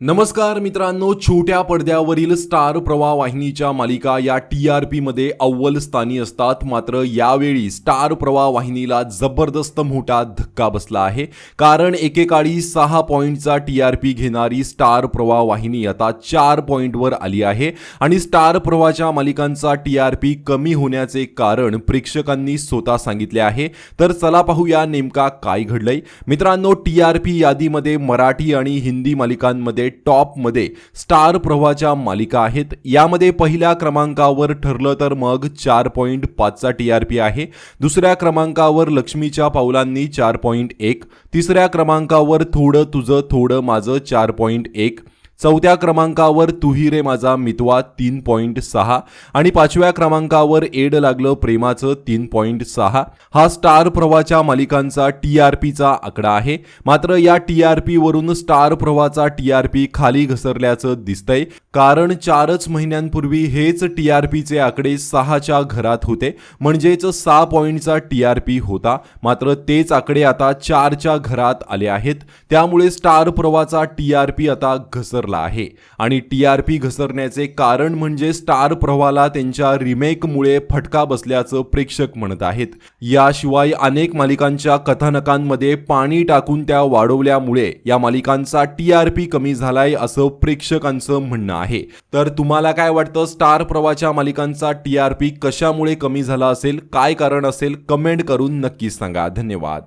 नमस्कार मित्रांनो छोट्या पडद्यावरील स्टार प्रवाह वाहिनीच्या मालिका या टी आर पीमध्ये अव्वल स्थानी असतात. मात्र यावेळी स्टार प्रवाह वाहिनीला जबरदस्त मोठा धक्का बसला आहे. कारण एकेकाळी सहा पॉईंटचा टी आर पी घेणारी स्टार प्रवाह वाहिनी आता चार पॉईंटवर आली आहे. आणि स्टार प्रवाहच्या मालिकांचा टी आर पी कमी होण्याचे कारण प्रेक्षकांनी स्वतः सांगितले आहे. तर चला पाहूया नेमका काय घडलंय. मित्रांनो टी आर पी यादीमध्ये मराठी आणि हिंदी मालिकांमध्ये टॉपमध्ये स्टार प्रवाहाच्या मालिका आहेत. यामध्ये पहिल्या क्रमांकावर ठरलं तर मग चार पॉईंट पाचचा टी आर पी आहे. दुसऱ्या क्रमांकावर लक्ष्मीच्या पावलांनी चार पॉईंट एक. तिसऱ्या क्रमांकावर थोडं तुझं थोडं माझं चार पॉईंट एक. चौथ्या क्रमांकावर तुही रे माझा मितवा तीन पॉईंट सहा आणि पाचव्या क्रमांकावर एड लागलं प्रेमाचं तीन पॉईंट सहा. हा स्टार प्रवाहाच्या मालिकांचा टी आर पीचा आकडा आहे. मात्र या टी आर पी वरून स्टार प्रवाहाचा टी आर पी खाली घसरल्याचं दिसतंय. कारण चारच महिन्यांपूर्वी हेच टी आर पीचे आकडे सहाच्या घरात होते. म्हणजेच सहा पॉईंटचा टी आर पी होता. मात्र तेच आकडे आता चारच्या घरात आले आहेत. त्यामुळे स्टार प्रवाहाचा टी आर पी आता घसरला आहे. आणि टी आर पी घसरण्याचे कारण म्हणजे स्टार प्रवाहाला त्यांच्या रिमेकमुळे फटका बसल्याचं प्रेक्षक म्हणत आहेत. याशिवाय अनेक मालिकांच्या कथानकांमध्ये पाणी टाकून त्या वाढवल्यामुळे या मालिकांचा टी आर पी कमी झालाय असं प्रेक्षकांचं म्हणणं आहे. तर तुम्हाला काय वाटतं? स्टार प्रवाहाच्या मालिकांचा टी आर पी कशामुळे कमी झाला असेल? काय कारण असेल? कमेंट करून नक्कीच सांगा. धन्यवाद.